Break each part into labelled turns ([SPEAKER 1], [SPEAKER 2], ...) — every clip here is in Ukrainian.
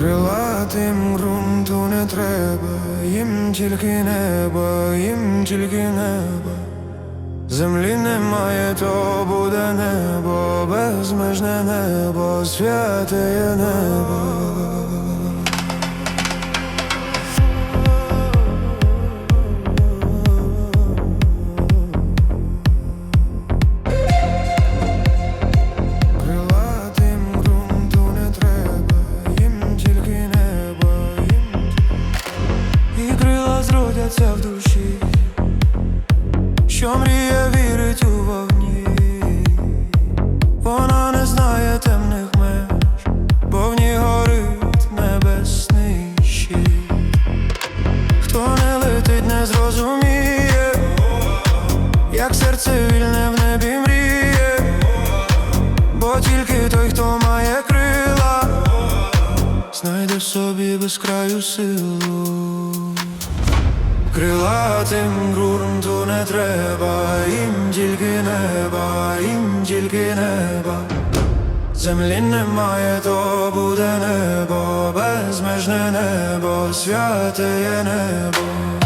[SPEAKER 1] Крилатим ґрунту не треба, їм тільки неба, їм тільки неба. Землі немає, то буде небо, безмежне небо, святе небо. Зродяться в душі, що мрія вірить у вогні, вона не знає темних меж, бо в ній горить небесний щит. Хто не летить, не зрозуміє, як серце вільне в небі мріє, бо тільки той, хто має крила, знайде в собі безкраю силу. Крилатим ґрунту не треба, їм тільки неба, їм тільки неба. Землі немає, то буде небо, безмежне небо, святе є небо.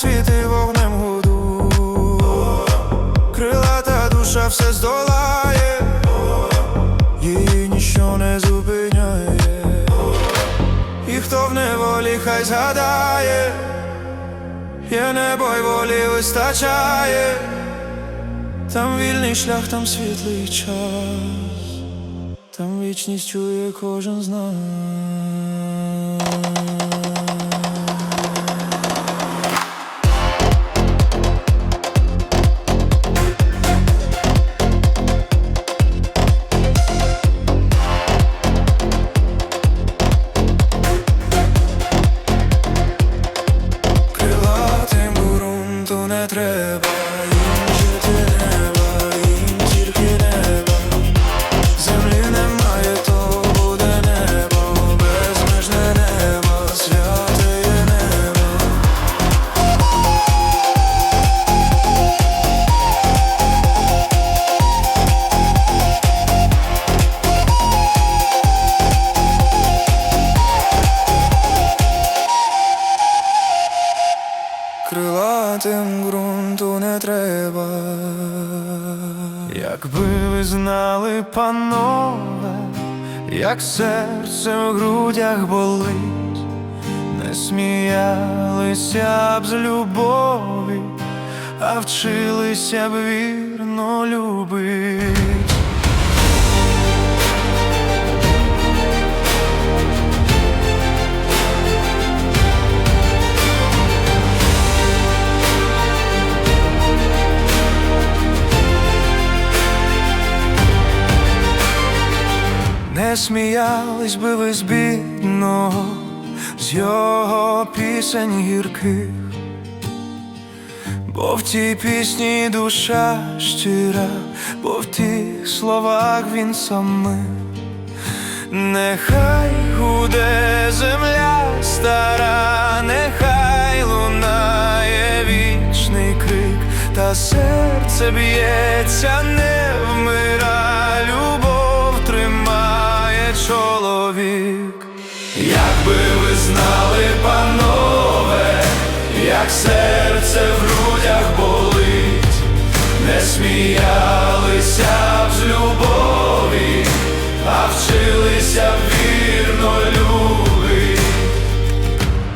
[SPEAKER 1] Світи вогнем гудуть, крилата душа все здолає, її ніщо не зупиняє, і хто в неволі, хай згадає, є небо й волі вистачає, там вільний шлях, там світлий час. Там вічність чує кожен з нас. Панове, як серце в грудях болить, не сміялися б з любові, а вчилися б вірно любить. Не сміялись би ви з бідного, з його пісень гірких, бо в тій пісні душа щира, бо в тих словах він самий. Нехай гуде земля стара, нехай лунає вічний крик, та серце б'ється, не вмира, любов тримає чоловік. Якби ви знали, панове, як серце в грудях болить, не сміялися б з любові, а вчилися б вірно любить.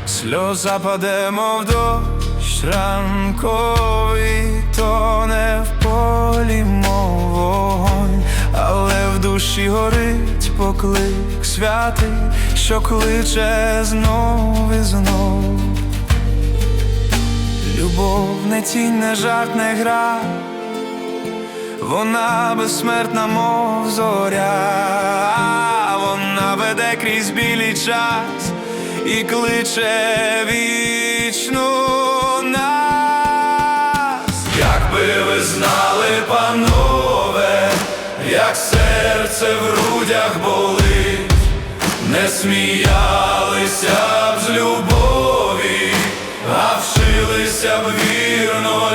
[SPEAKER 1] Сльоза паде, мов дощ ранковий, тоне в полі, мов вогонь, але в душі горить поклик святий, що кличе знов і знов. Любов не тінь, не жарт, не гра, вона безсмертна, мов зоря, вона веде крізь білий час і кличе вічну як
[SPEAKER 2] серце в грудях болить, не сміялися б з любові, а вчилися б вірно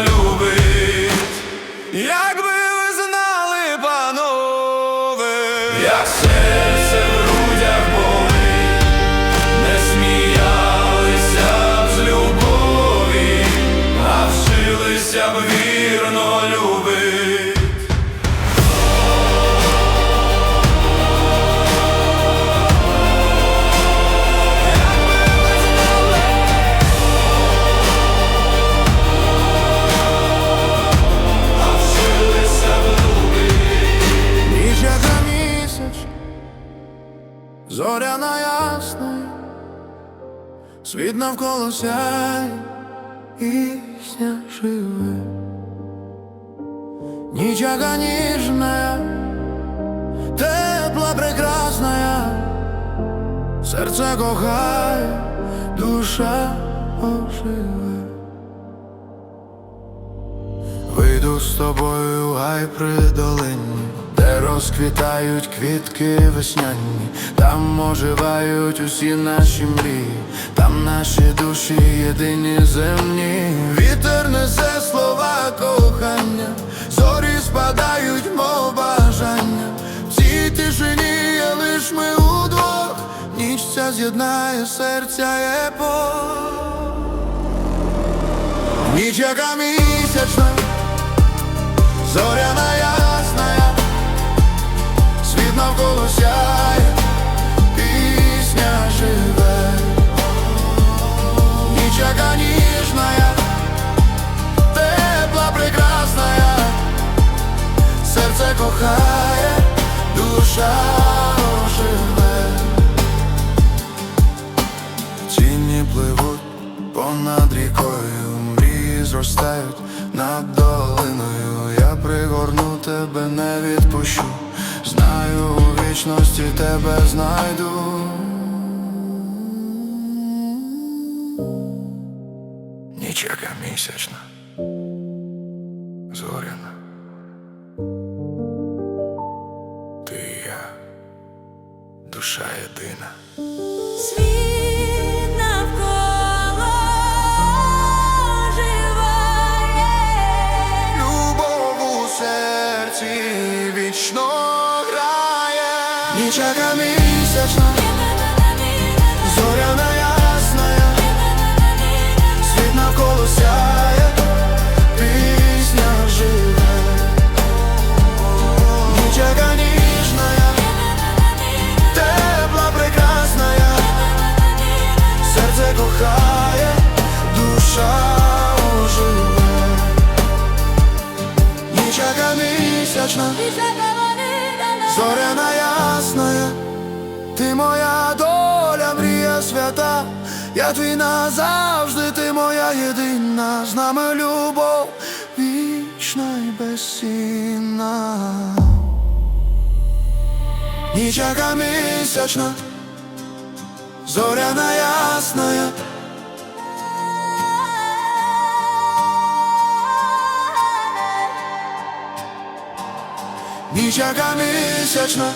[SPEAKER 1] світ навколо сяє, і сня живе. Ніч яка ніжна, тепла, прекрасна, серце кохає, душа оживе. Вийду з тобою, гай при долині, розквітають квітки весняні, там оживають усі наші мрії, там наші душі єдині земні. Вітер несе слова кохання, зорі спадають, мов бажання. В цій тишині є лиш ми удвох, ніч ця з'єднає серця епох. Ніч яка місячна, зоряна світ навколо сяє, пісня живе, ніч яка ніжна, тепла, прекрасна, серце кохає, душа оживе. Тіні пливуть понад рікою, мрії зростають над долиною. Я пригорну тебе, не відпущу. Знаю, у вічності тебе знайду. Нічека місячна, зоряна. Ти і я, душа єдина. Місячна. Зоряна ясна, ти моя доля, мрія свята, я твій назавжди, ти моя єдина, з нами любов вічна й безцінна. Ніч яка місячна, зоряна ясна, ნიშა გამისაჩნა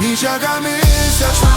[SPEAKER 1] ნიშა გამისაჩნა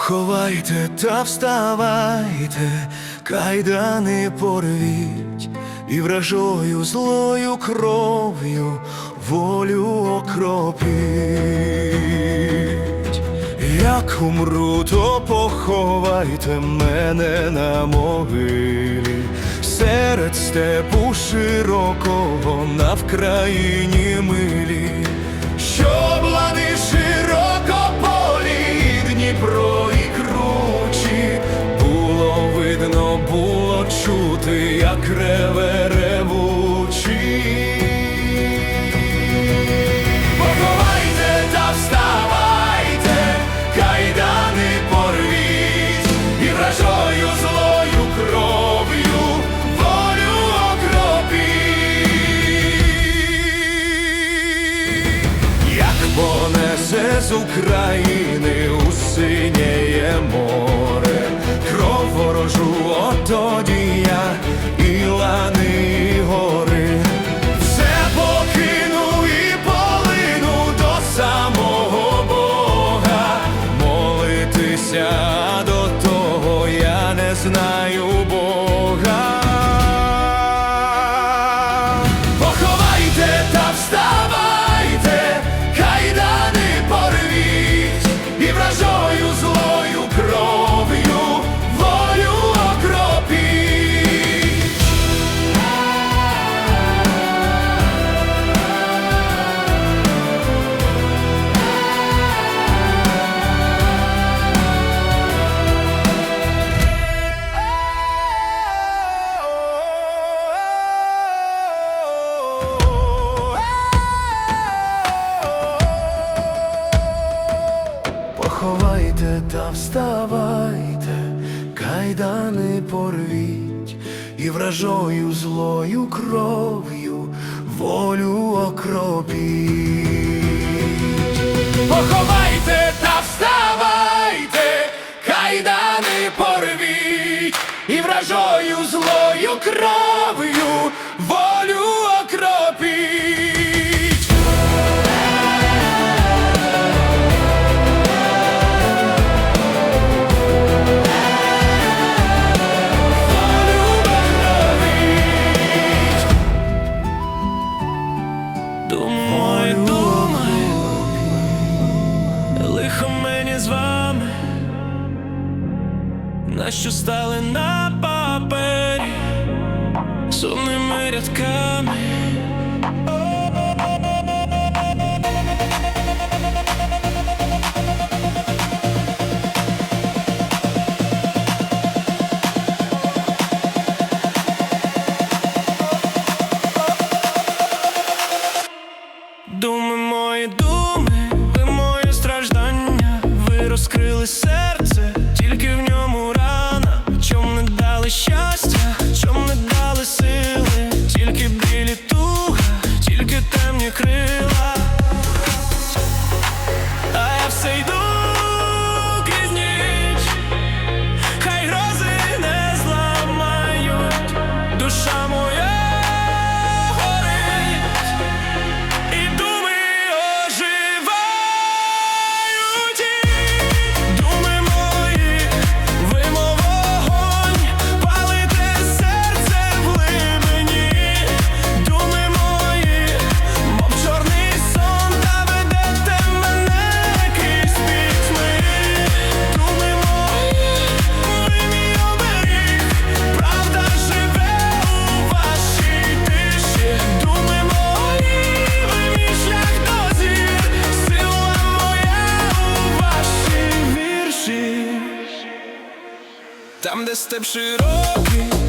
[SPEAKER 1] Поховайте та вставайте, кайдани порвіть, і вражою злою кров'ю волю окропіть. Як умру, то поховайте мене на могилі, серед степу широкого на вкраїні. реве ревучий. Поховайте та вставайте, кайдани порвіть, і вражою злою кров'ю волю окропіть. як понесе з України у синєє море, кров ворожу отоді. ховайте та вставайте, кайдани порвіть і вражою злою кров'ю волю окропіть. Поховайте та вставайте, кайдани порвіть і вражою злою кров'ю.
[SPEAKER 3] степ широкий.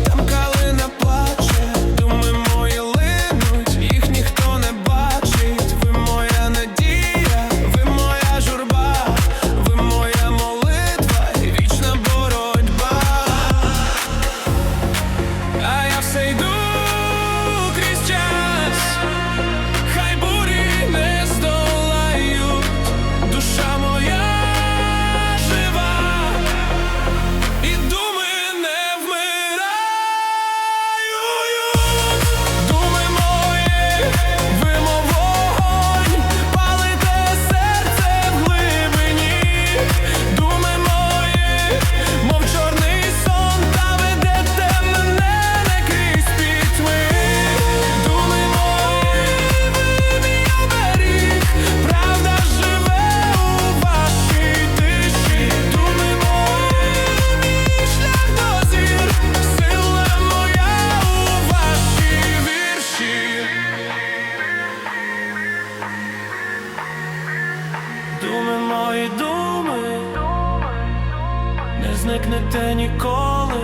[SPEAKER 1] Зникнете ніколи.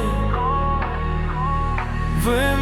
[SPEAKER 1] Ви.